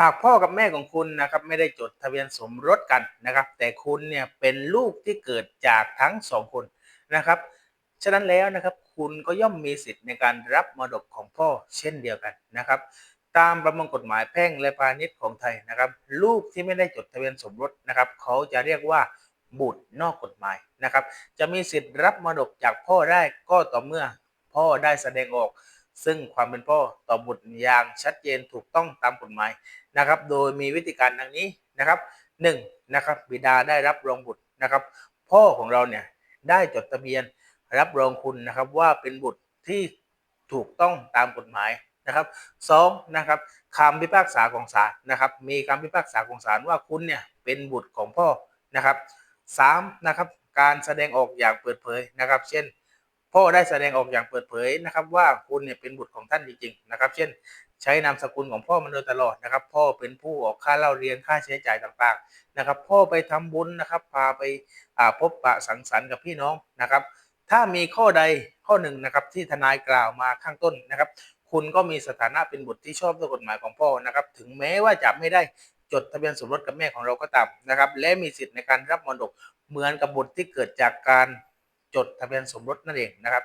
หากพ่อกับแม่ของคุณนะครับไม่ได้จดทะเบียนสมรสกันนะครับ แต่คุณเนี่ยเป็นลูกที่เกิดจากทั้งสองคนนะครับ ฉะนั้นแล้วนะครับคุณก็ย่อมมีสิทธิ์ในการรับมรดกของพ่อเช่นเดียวกันนะครับ ตามประมวลกฎหมายแพ่งและพาณิชย์ของไทยนะครับ ลูกที่ไม่ได้จดทะเบียนสมรสนะครับ เขาจะเรียกว่าบุตรนอกกฎหมายนะครับ จะมีสิทธิ์รับมรดกจากพ่อได้ก็ต่อเมื่อพ่อได้แสดงออก ซึ่งความเป็นพ่อต่อบุตรอย่างชัดเจนถูกต้องตามกฎหมายนะครับ โดยมีวิธีการดังนี้นะครับหนึ่งนะครับบิดาได้รับรองบุตรนะครับ พ่อของเราเนี่ยได้จดทะเบียนรับรองคุณนะครับว่าเป็นบุตรที่ถูกต้องตามกฎหมายนะครับสองนะครับคำพิพากษาของศาลนะครับ มีคำพิพากษาของศาลว่าคุณเนี่ยเป็นบุตรของพ่อนะครับสามนะครับการแสดงออกอย่างเปิดเผยนะครับ เช่น พ่อได้แสดงออกอย่างเปิดเผยนะครับว่าคุณเนี่ยเป็นบุตรของท่านจริงๆนะครับ เช่น ใช้นามสกุลของพ่อมาโดยตลอดนะครับ พ่อเป็นผู้ออกค่าเล่าเรียนค่าใช้จ่ายต่างๆนะครับ พ่อไปทำบุญนะครับ พาไปพบปะสังสรรค์กับพี่น้องนะครับ ถ้ามีข้อใดข้อหนึ่งนะครับที่ทนายกล่าวมาข้างต้นนะครับ คุณก็มีสถานะเป็นบุตรที่ชอบด้วยกฎหมายของพ่อนะครับ ถึงแม้ว่าจะไม่ได้จดทะเบียนสมรสกับแม่ของเราก็ตามนะครับ และมีสิทธิ์ในการรับมรดกเหมือนกับบุตรที่เกิดจากการ จดทะเบียนสมรสนั่นเองนะครับ